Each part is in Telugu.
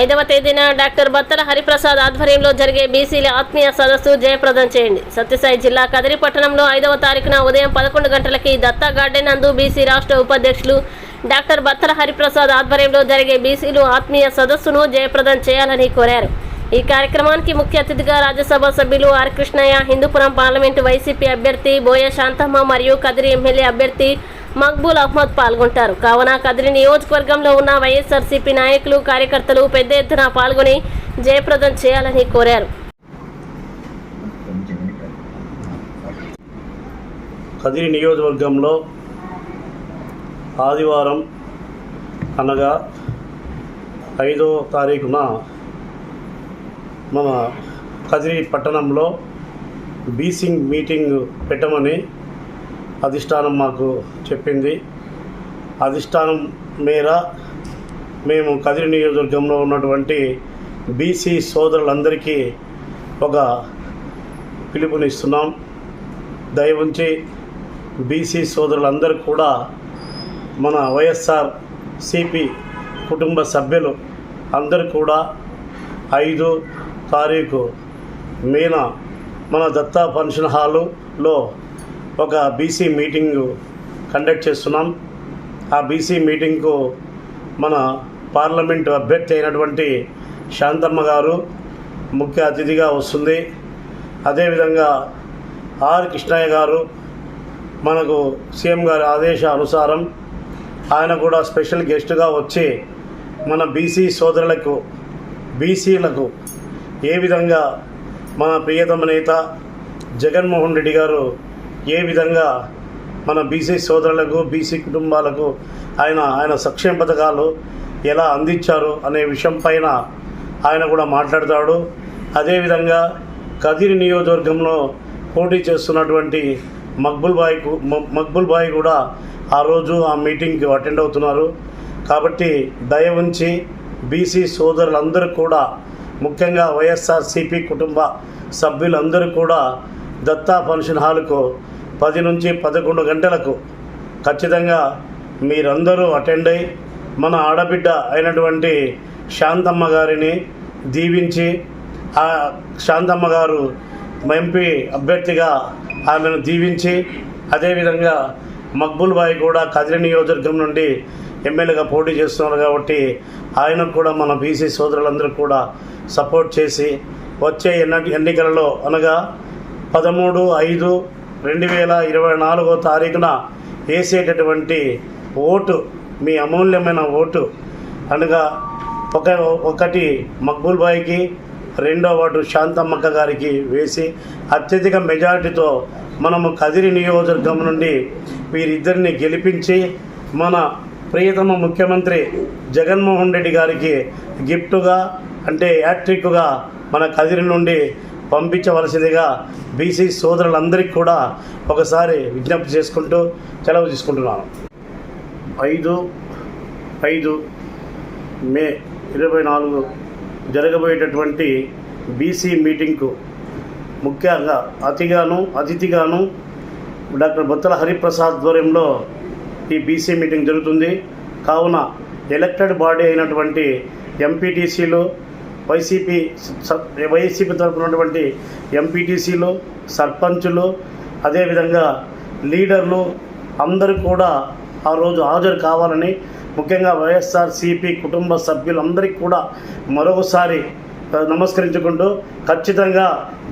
ఐదవ తేదీన డాక్టర్ బత్తల హరిప్రసాద్ ఆధ్వర్యంలో జరిగే బీసీల ఆత్మీయ సదస్సు జయప్రదం చేయండి. సత్యసాయి జిల్లా కదిరి పట్టణంలో ఐదవ తారీఖున ఉదయం పదకొండు గంటలకి దత్తా గార్డెన్ నందు బీసీ రాష్ట్ర ఉపాధ్యక్షులు డాక్టర్ బత్తల హరిప్రసాద్ ఆధ్వర్యంలో జరిగే బీసీలు ఆత్మీయ సదస్సును జయప్రదం చేయాలని కోరారు. ఈ కార్యక్రమానికి ముఖ్య అతిథిగా రాజ్యసభ సభ్యులు R Krishnaiah Hindupur parliament YCP అభ్యర్థి బోయ శాంతమ్మ మరియు కదిరి ఎమ్మెల్యే అభ్యర్థి మక్బూల్ అహ్మద్ పాల్గొంటారు. కావున కదిరి నియోజకవర్గంలో ఉన్న వైఎస్ఆర్సీపీ నాయకులు కార్యకర్తలు పెద్ద ఎత్తున పాల్గొని జయప్రదం చేయాలని కోరారు. కదిరి నియోజకవర్గంలో ఆదివారం అనగా ఐదో తారీఖున మన కదిరి పట్టణంలో బీసింగ్ మీటింగ్ పెట్టమని అధిష్టానం మాకు చెప్పింది. అధిష్టానం మేర మేము కదిరి నియోజకవర్గంలో ఉన్నటువంటి బీసీ సోదరులందరికీ ఒక పిలుపునిస్తున్నాం. దయవుంచి బీసీ సోదరులందరూ కూడా మన వైఎస్ఆర్ సిపి కుటుంబ సభ్యులు అందరూ కూడా ఐదు తారీఖు మీన మన దత్తా ఫంక్షన్ హాలులో ఒక బీసీ మీటింగ్ కండక్ట్ చేస్తున్నాం. ఆ బీసీ మీటింగ్కు మన పార్లమెంటు అభ్యర్థి అయినటువంటి శాంతమ్మ గారు ముఖ్య అతిథిగా వస్తుంది. అదేవిధంగా ఆర్ కృష్ణయ్య గారు మనకు సీఎం గారి ఆదేశ అనుసారం ఆయన కూడా స్పెషల్ గెస్ట్గా వచ్చి మన బీసీ సోదరులకు బీసీలకు ఏ విధంగా మన ప్రియతమ నేత జగన్మోహన్ రెడ్డి గారు ఏ విధంగా మన బీసీ సోదరులకు బీసీ కుటుంబాలకు ఆయన ఆయన సంక్షేమ పథకాలు ఎలా అందించారు అనే విషయం పైన ఆయన కూడా మాట్లాడతాడు. అదేవిధంగా కదిరి నియోజకవర్గంలో పోటీ చేస్తున్నటువంటి మక్బుల్ బాయ్కు మక్బుల్ బాయ్ కూడా ఆ రోజు ఆ మీటింగ్కి అటెండ్ అవుతున్నారు. కాబట్టి దయ ఉంచి బీసీ సోదరులందరూ కూడా ముఖ్యంగా వైఎస్ఆర్సీపీ కుటుంబ సభ్యులందరూ కూడా దత్తా ఫంక్షన్ హాల్కు పది నుంచి పదకొండు గంటలకు ఖచ్చితంగా మీరందరూ అటెండ్ అయ్యి మన ఆడబిడ్డ అయినటువంటి శాంతమ్మ గారిని దీవించి ఆ శాంతమ్మ గారు ఎంపీ అభ్యర్థిగా ఆమెను దీవించి అదేవిధంగా మక్బుల్ బాయ్ కూడా కదిరి నియోజకవర్గం నుండి ఎమ్మెల్యేగా పోటీ చేస్తున్నారు కాబట్టి ఆయనకు కూడా మన బీసీ సోదరులందరూ కూడా సపోర్ట్ చేసి వచ్చే ఎన్న ఎన్నికలలో అనగా పదమూడు ఐదు రెండు వేల ఇరవై నాలుగో తారీఖున వేసేటటువంటి ఓటు మీ అమూల్యమైన ఓటు. అనగా ఒక ఒకటి మక్బూల్ బాయ్కి రెండో వార్డు శాంతమ్మక్క గారికి వేసి అత్యధిక మెజారిటీతో మనము కదిరి నియోజకవర్గం నుండి వీరిద్దరిని గెలిపించి మన ప్రియతమ ముఖ్యమంత్రి జగన్మోహన్ రెడ్డి గారికి గిఫ్టుగా అంటే యాట్రిక్గా మన కదిరి నుండి పంపించవలసిందిగా బీసీ సోదరులందరికీ కూడా ఒకసారి విజ్ఞప్తి చేసుకుంటూ సెలవు తీసుకుంటున్నాను. ఐదు ఐదు మే ఇరవై నాలుగు జరగబోయేటటువంటి బీసీ మీటింగ్కు ముఖ్యంగా అతిగాను అతిథిగాను డాక్టర్ బొత్తల హరిప్రసాద్ ఆధ్వర్యంలో ఈ బీసీ మీటింగ్ జరుగుతుంది. కావున ఎలక్టెడ్ బాడీ అయినటువంటి ఎంపీటీసీలు వైసీపీ వైసీపీ తరపున ఉన్నటువంటి ఎంపీటీసీలు సర్పంచులు అదేవిధంగా లీడర్లు అందరూ కూడా ఆ రోజు హాజరు కావాలని ముఖ్యంగా వైఎస్ఆర్ సిపి కుటుంబ సభ్యులందరికీ కూడా మరొకసారి నమస్కరించుకుంటూ ఖచ్చితంగా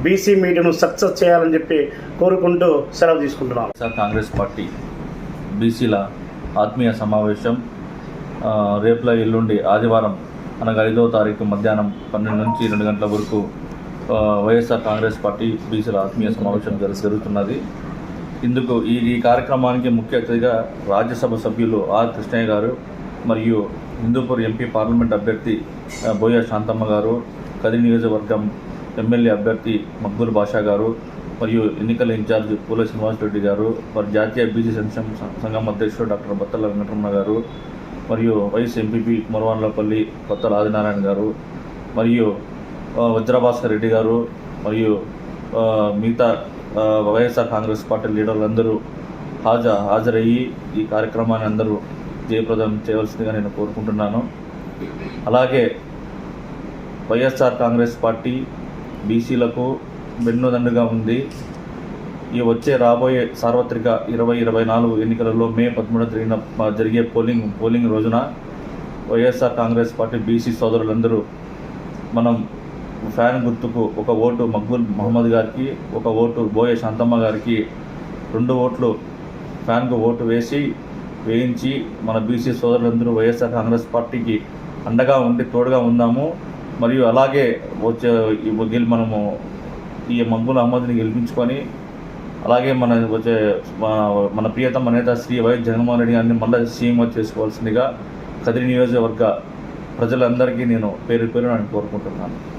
బీసీ మీటింగ్ను సక్సెస్ చేయాలని చెప్పి కోరుకుంటూ సెలవు తీసుకుంటున్నాను. సార్ కాంగ్రెస్ పార్టీ బీసీల ఆత్మీయ సమావేశం రేపుల ఎల్లుండి ఆదివారం అనగా ఐదో తారీఖు మధ్యాహ్నం పన్నెండు నుంచి రెండు గంటల వరకు వైఎస్ఆర్ కాంగ్రెస్ పార్టీ బీసీల ఆత్మీయ సమావేశం జరుగుతున్నది. ఇందుకు ఈ ఈ కార్యక్రమానికి ముఖ్య అతిథిగా రాజ్యసభ సభ్యులు ఆర్ కృష్ణయ్య గారు మరియు హిందూపూర్ ఎంపీ పార్లమెంట్ అభ్యర్థి బోయ శాంతమ్మ గారు కది నియోజకవర్గం ఎమ్మెల్యే అభ్యర్థి మక్బూల్ బాషా గారు మరియు ఎన్నికల ఇన్ఛార్జ్ పూల శ్రీనివాసరెడ్డి గారు వారి జాతీయ బీసీ సంక్షేమ సంఘం అధ్యక్షుడు డాక్టర్ బత్తల వెంకటరమణ గారు మరియు వైఎస్ ఎంపీపీ మురవాన్లపల్లి కొత్తల ఆదినారాయణ గారు మరియు వజ్రభాస్కర్ రెడ్డి గారు మరియు మిగతా వైఎస్ఆర్ కాంగ్రెస్ పార్టీ లీడర్లందరూ హాజ హాజరయ్యి ఈ కార్యక్రమాన్ని అందరూ జయప్రదం చేయవలసిందిగా నేను కోరుకుంటున్నాను. అలాగే వైఎస్ఆర్ కాంగ్రెస్ పార్టీ బీసీలకు వెన్నుదండుగా ఉంది. ఈ వచ్చే రాబోయే సార్వత్రిక ఇరవై ఇరవై నాలుగు ఎన్నికలలో మే పదమూడు జరిగిన జరిగే పోలింగ్ పోలింగ్ రోజున వైఎస్ఆర్ కాంగ్రెస్ పార్టీ బీసీ సోదరులందరూ మనం ఫ్యాన్ గుర్తుకు ఒక ఓటు మక్బుల్ మహమ్మద్ గారికి ఒక ఓటు బోయ శాంతమ్మ గారికి రెండు ఓట్లు ఫ్యాన్కు ఓటు వేసి వేయించి మన బీసీ సోదరులందరూ వైఎస్ఆర్ కాంగ్రెస్ పార్టీకి అండగా ఉండి తోడుగా ఉందాము. మరియు అలాగే వచ్చే మనము ఈ మక్బుల్ అహ్మద్ని గెలిపించుకొని అలాగే మన వచ్చే మన- ప్రియతమ నేత శ్రీ వైఎస్ జగన్మోహన్ రెడ్డి గారిని మళ్ళీ సీఎంగా చేసుకోవాల్సిందిగా కదిరి నియోజకవర్గ ప్రజలందరికీ నేను పేరు పేరు నేను కోరుకుంటున్నాను.